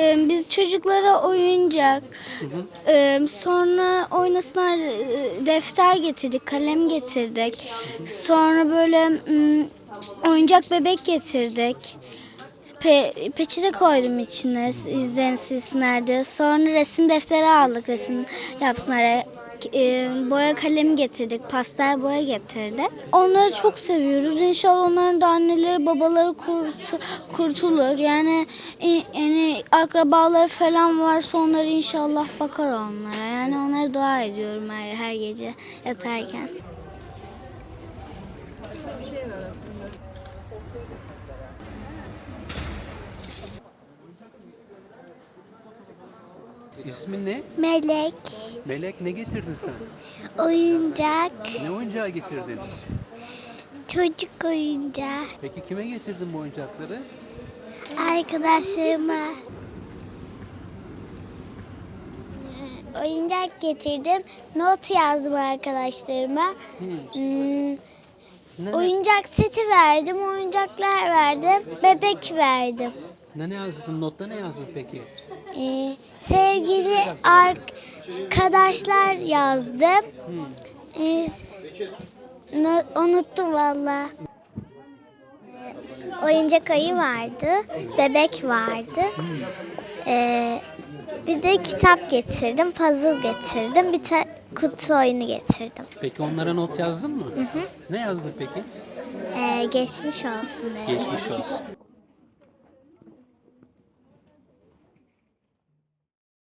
e, biz çocuklara oyuncak, e, sonra oynasınlar e, defter getirdik, kalem getirdik. Sonra böyle mm, oyuncak bebek getirdik. Pe, peçete koydum içine yüzlerini silsinler diye. Sonra resim defteri aldık resim yapsınlar. E, boya kalemi getirdik, pastel boya getirdik. Onları çok seviyoruz. İnşallah onların da anneleri, babaları kurtu- kurtulur. Yani e, yani akrabaları falan varsa onlar inşallah bakar onlara. Yani onlara dua ediyorum her, her gece yatarken. İsmin ne? Melek, Melek ne getirdin sen? oyuncak, Ne oyuncağı getirdin? çocuk oyuncağı, Peki kime getirdin bu oyuncakları? arkadaşlarıma. Oyuncak getirdim. Not yazdım arkadaşlarıma. Hmm, Ne, oyuncak seti verdim, oyuncaklar verdim, bebek verdim. ne, ne yazdın? Notta ne yazdın peki? Ee, sevgili arkadaşlar yazdım. Ee, unuttum valla. Oyuncak ayı vardı, bebek vardı. Ee, bir de kitap getirdim, puzzle getirdim, bir ta- kutu oyunu getirdim. Peki onlara not yazdın mı? Ne yazdın peki? Ee, geçmiş olsun dedim. Geçmiş olsun.